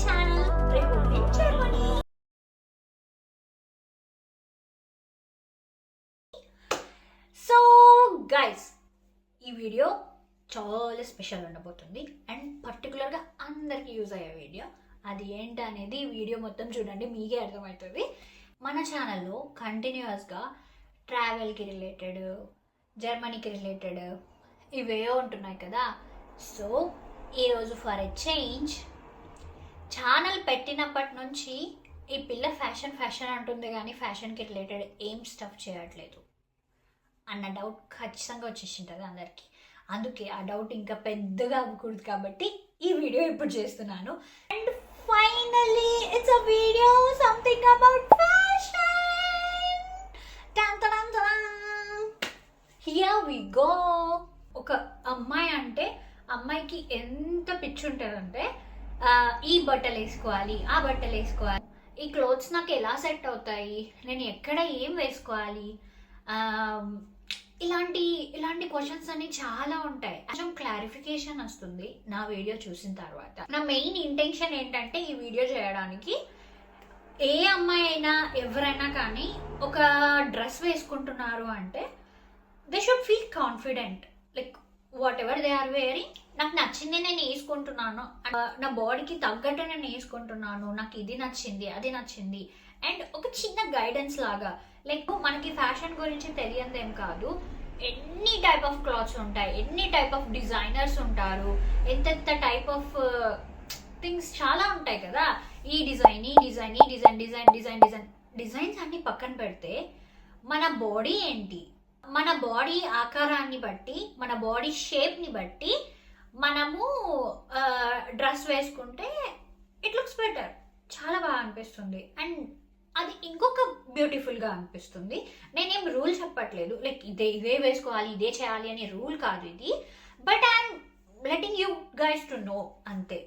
Channel in so guys ఈ video చాలా special ఉండబోతుంది. అండ్ పర్టికులర్గా అందరికీ యూజ్ అయ్యే వీడియో అది ఏంటి అనేది వీడియో మొత్తం చూడండి మీకే అర్థమవుతుంది. మన ఛానల్లో కంటిన్యూస్గా ట్రావెల్కి రిలేటెడ్ జర్మనీకి రిలేటెడ్ ఇవే ఉంటున్నాయి కదా. సో ఈరోజు ఫర్ ఎ చేంజ్ ఛానల్ పెట్టినప్పటి నుంచి ఈ పిల్ల ఫ్యాషన్ ఫ్యాషన్ అంటుంది కానీ ఫ్యాషన్కి రిలేటెడ్ ఏం స్టఫ్ చేయట్లేదు. అన్న డౌట్ ఖచ్చితంగా వచ్చేసింటుంది అందరికీ. అందుకే ఆ డౌట్ ఇంకా పెద్దగా అవ్వకూడదు కాబట్టి ఈ వీడియో ఇప్పుడు చేస్తున్నాను. And finally it's a video something about fashion here we go ఒక అమ్మాయి అంటే అమ్మాయికి ఎంత పిచ్చి ఉంటుందంటే ఈ బట్టలు వేసుకోవాలి ఆ బట్టలు వేసుకోవాలి. ఈ క్లోత్స్ నాకు ఎలా సెట్ అవుతాయి? నేను ఎక్కడ ఏం వేసుకోవాలి? ఇలాంటి ఇలాంటి క్వశ్చన్స్ అన్ని చాలా ఉంటాయి. కొంచెం క్లారిఫికేషన్ వస్తుంది నా వీడియో చూసిన తర్వాత. నా మెయిన్ ఇంటెన్షన్ ఏంటంటే ఈ వీడియో చేయడానికి ఏ అమ్మాయి అయినా ఎవరైనా కానీ ఒక డ్రెస్ వేసుకుంటున్నారు అంటే they should feel confident like whatever they are wearing నాకు నచ్చింది నేను వేసుకుంటున్నాను. నా బాడీకి తగ్గట్టు నేను వేసుకుంటున్నాను. నాకు ఇది నచ్చింది అది నచ్చింది. అండ్ ఒక చిన్న గైడెన్స్ లాగా లైక్ మనకి ఫ్యాషన్ గురించి తెలియంది ఏం కాదు. ఎన్ని టైప్ ఆఫ్ క్లాత్స్ ఉంటాయి ఎన్ని టైప్ ఆఫ్ డిజైనర్స్ ఉంటారు ఎంతెంత టైప్ ఆఫ్ థింగ్స్ చాలా ఉంటాయి కదా. ఈ డిజైన్ ఈ డిజైన్ ఈ design design design design designs అన్ని పక్కన పెడితే మన బాడీ ఏంటి? మన బాడీ ఆకారాన్ని బట్టి మన బాడీ షేప్ని బట్టి మనము డ్రెస్ వేసుకుంటే ఇట్ లుక్స్ బెటర్ చాలా బాగా అనిపిస్తుంది. అండ్ అది ఇంకొక బ్యూటిఫుల్గా అనిపిస్తుంది. నేనేం రూల్ చెప్పట్లేదు. లైక్ ఇదే ఇదే వేసుకోవాలి ఇదే చేయాలి అనే రూల్ కాదు ఇది. But I'm letting you guys to know అంతే.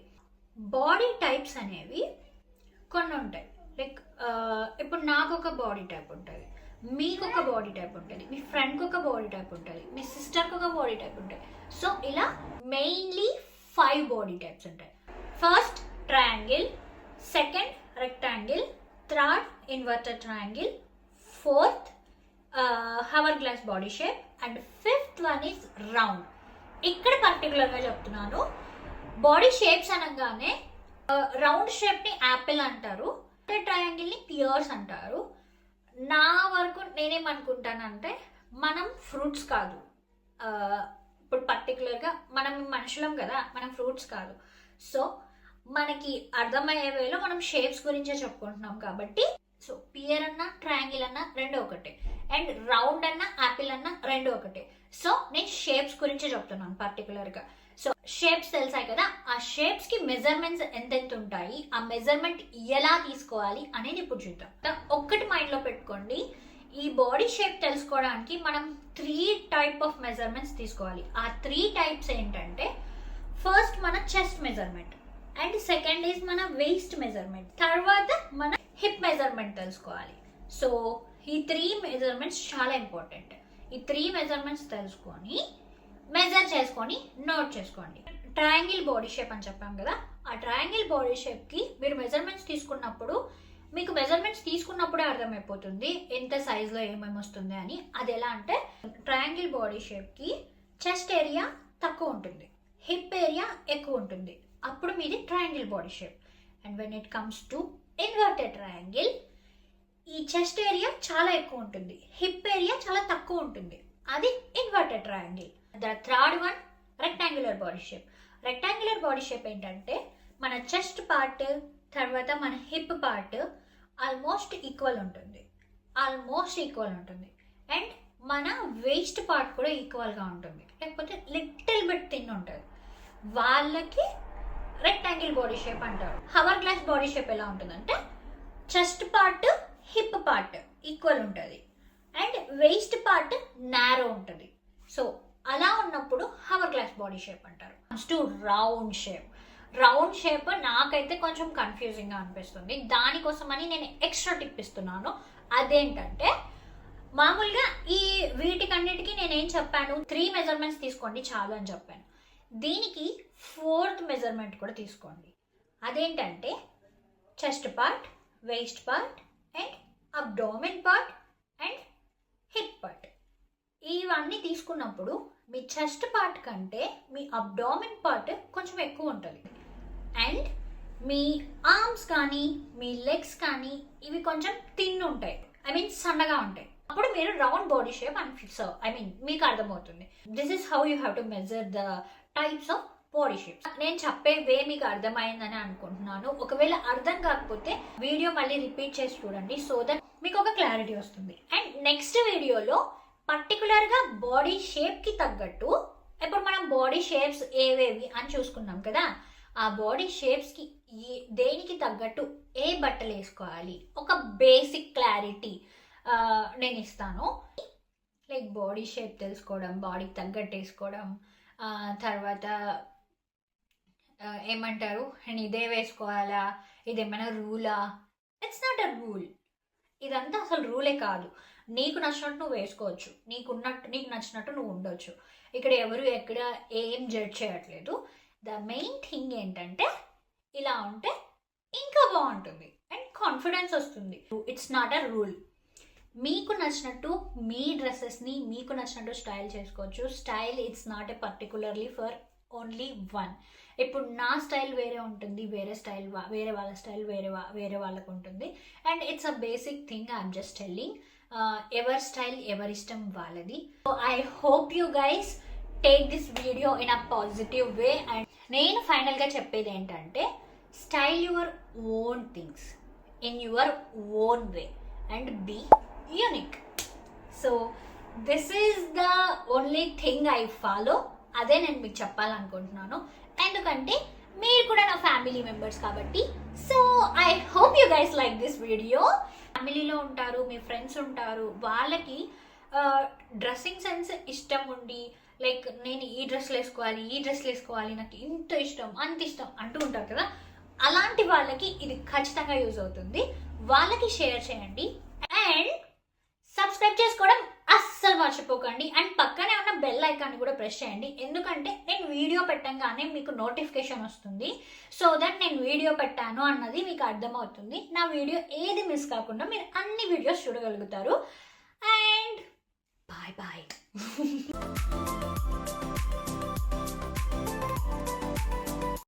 బాడీ టైప్స్ అనేవి కొన్ని ఉంటాయి. లైక్ ఇప్పుడు నాకు ఒక బాడీ టైప్ ఉంటుంది. మీకు ఒక బాడీ టైప్ ఉంటుంది మీ ఫ్రెండ్కి ఒక బాడీ టైప్ ఉంటుంది మీ సిస్టర్కి ఒక బాడీ టైప్ ఉంటుంది. సో ఇలా మెయిన్లీ ఫైవ్ బాడీ టైప్స్ ఉంటాయి. First triangle second rectangle third inverted triangle fourth hour glass body shape and fifth one is round ఇక్కడ పర్టికులర్గా చెప్తున్నాను బాడీ షేప్స్ అనగానే రౌండ్ షేప్ని యాపిల్ అంటారు ట్రయాంగిల్ని పియర్స్ అంటారు నా వరకు నేనేమనుకుంటానంటే మనం ఫ్రూట్స్ కాదు. ఇప్పుడు పర్టికులర్గా మనం మనుషులం కదా మనం ఫ్రూట్స్ కాదు. సో మనకి అర్థమయ్యే వేలో మనం షేప్స్ గురించే చెప్పుకుంటున్నాం కాబట్టి సో పియర్ అన్న ట్రయాంగిల్ అన్న రెండు ఒకటే. అండ్ రౌండ్ అన్న యాపిల్ అన్న రెండు ఒకటే. సో నేను షేప్స్ గురించే చెప్తున్నాను పర్టికులర్గా. షేప్స్ తెలిసాయి కదా ఆ షేప్స్కి మెజర్మెంట్స్ ఎంతెంత ఉంటాయి ఆ మెజర్మెంట్ ఎలా తీసుకోవాలి అనేది ఇప్పుడు చూద్దాం. ఒక్కటి మైండ్లో పెట్టుకోండి ఈ బాడీ షేప్ తెలుసుకోవడానికి మనం త్రీ టైప్ ఆఫ్ మెజర్మెంట్స్ తీసుకోవాలి. ఆ త్రీ టైప్స్ ఏంటంటే ఫస్ట్ మన chest measurement and second is మన వేస్ట్ మెజర్మెంట్ తర్వాత మన హిప్ మెజర్మెంట్ తెలుసుకోవాలి. సో ఈ త్రీ మెజర్మెంట్స్ చాలా ఇంపార్టెంట్ ఈ త్రీ మెజర్మెంట్స్ తెలుసుకొని మెజర్ చేసుకొని నోట్ చేసుకోండి. ట్రయాంగిల్ బాడీ షేప్ అని చెప్పాం కదా ఆ ట్రయాంగిల్ బాడీ షేప్కి మీరు మెజర్మెంట్స్ తీసుకున్నప్పుడు మీకు మెజర్మెంట్స్ తీసుకున్నప్పుడే అర్థమైపోతుంది ఎంత సైజులో ఏమేమి వస్తుంది అని. అది ఎలా అంటే ట్రయాంగిల్ బాడీ షేప్కి చెస్ట్ ఏరియా తక్కువ ఉంటుంది హిప్ ఏరియా ఎక్కువ ఉంటుంది. అప్పుడు మీది triangle body shape and when it comes to inverted triangle ఈ చెస్ట్ ఏరియా చాలా ఎక్కువ ఉంటుంది హిప్ ఏరియా చాలా తక్కువ ఉంటుంది. అది inverted triangle the third one rectangular body shape rectangular body shape ఏంటంటే మన చెస్ట్ పార్ట్ తర్వాత మన హిప్ పార్ట్ ఆల్మోస్ట్ ఈక్వల్ ఉంటుంది. ఆల్మోస్ట్ ఈక్వల్ ఉంటుంది. అండ్ మన వేస్ట్ పార్ట్ కూడా ఈక్వల్గా ఉంటుంది. లేకపోతే లిటిల్ బిట్ థిన్ ఉంటుంది. వాళ్ళకి రెక్టాంగిల్ బాడీ షేప్ అంటారు. హవర్ గ్లాస్ బాడీ షేప్ ఎలా ఉంటుందంటే chest part hip part equal ఉంటుంది. అండ్ వేస్ట్ పార్ట్ నారో ఉంటుంది. సో అలా ఉన్నప్పుడు హవర్ గ్లాస్ బాడీ షేప్ అంటారు. To round shape round shape నాకైతే కొంచెం కన్ఫ్యూజింగ్గా అనిపిస్తుంది. దానికోసమని నేను ఎక్స్ట్రా టిప్ ఇస్తున్నాను. అదేంటంటే మామూలుగా ఈ వీటికన్నిటికీ నేనేం చెప్పాను? త్రీ మెజర్మెంట్స్ తీసుకోండి చాలు అని చెప్పాను. దీనికి ఫోర్త్ మెజర్మెంట్ కూడా తీసుకోండి. అదేంటంటే chest part waist part and abdomen part and hip part ఇవన్నీ తీసుకున్నప్పుడు మీ చెస్ట్ పార్ట్ కంటే మీ అబ్డామిన్ పార్ట్ కొంచెం ఎక్కువ ఉంటుంది. అండ్ మీ ఆర్మ్స్ కానీ మీ లెగ్స్ కానీ ఇవి కొంచెం తిన్ ఉంటాయి. ఐ మీన్ సన్నగా ఉంటాయి. అప్పుడు మీరు round body shape and serve I mean మీకు అర్థమవుతుంది. This is how you have to measure the types of body shapes నేను చెప్పే వే మీకు అర్థమైందని అనుకుంటున్నాను. ఒకవేళ అర్థం కాకపోతే వీడియో మళ్ళీ రిపీట్ చేసి చూడండి సో దట్ మీకు ఒక క్లారిటీ వస్తుంది. అండ్ నెక్స్ట్ వీడియోలో పర్టికులర్గా బాడీ షేప్కి తగ్గట్టు ఇప్పుడు మనం బాడీ షేప్స్ ఏవేవి అని చూసుకున్నాం కదా ఆ బాడీ షేప్స్కి ఏ దేనికి తగ్గట్టు ఏ బట్టలు వేసుకోవాలి? ఒక బేసిక్ క్లారిటీ నేను ఇస్తాను. లైక్ బాడీ షేప్ తెలుసుకోవడం బాడీకి తగ్గట్టు వేసుకోవడం తర్వాత ఏమంటారు? నేను ఇదే వేసుకోవాలా? ఇదేమైనా రూలా? ఇట్స్ నాట్ అ రూల్ ఇదంతా అసలు రూలే కాదు. నీకు నచ్చినట్టు నువ్వు వేసుకోవచ్చు. నీకు ఉన్నట్టు నీకు నచ్చినట్టు నువ్వు ఉండొచ్చు. ఇక్కడ ఎవరు ఎక్కడ ఏం జడ్జ్ చేయట్లేదు. ద మెయిన్ థింగ్ ఏంటంటే ఇలా ఉంటే ఇంకా బాగుంటుంది. అండ్ కాన్ఫిడెన్స్ వస్తుంది. ఇట్స్ నాట్ అ రూల్ మీకు నచ్చినట్టు మీ డ్రెస్సెస్ని మీకు నచ్చినట్టు స్టైల్ చేసుకోవచ్చు. Style it's not a particularly for only one ఇప్పుడు నా స్టైల్ వేరే ఉంటుంది వేరే స్టైల్ వేరే వాళ్ళ స్టైల్ వేరే వా- వేరే వాళ్ళకు ఉంటుంది. And it's a basic thing I'm just telling ఎవరి స్టైల్ ఎవరిష్టం వాళ్ళది. So I hope you guys take this video in a positive way and నేను ఫైనల్గా చెప్పేది ఏంటంటే style your own things in your own way and be unique so this is the only thing I follow అదే నేను మీకు చెప్పాలనుకుంటున్నాను. ఎందుకంటే మీరు కూడా నా ఫ్యామిలీ మెంబర్స్ కాబట్టి. So I hope you guys like this video ఫ్యామిలీలో ఉంటారు మీ ఫ్రెండ్స్ ఉంటారు వాళ్ళకి డ్రెస్సింగ్ సెన్స్ ఇష్టం ఉండి లైక్ నేను ఈ డ్రెస్లు వేసుకోవాలి ఈ డ్రెస్లు వేసుకోవాలి నాకు ఇంత ఇష్టం అంత ఇష్టం అంటూ ఉంటారు కదా అలాంటి వాళ్ళకి ఇది ఖచ్చితంగా యూజ్ అవుతుంది. వాళ్ళకి షేర్ చేయండి. అండ్ సబ్స్క్రైబ్ చేసుకోవడం అస్సలు మర్చిపోకండి. అండ్ పక్కనే ఉన్న బెల్ ఐకాన్ కూడా ప్రెస్ చేయండి. ఎందుకంటే నేను వీడియో పెట్టంగానే మీకు నోటిఫికేషన్ వస్తుంది. సో దట్ నేను వీడియో పెట్టాను అన్నది మీకు అర్థమవుతుంది. నా వీడియో ఏది మిస్ కాకుండా మీరు అన్ని వీడియోస్ చూడగలుగుతారు. And bye bye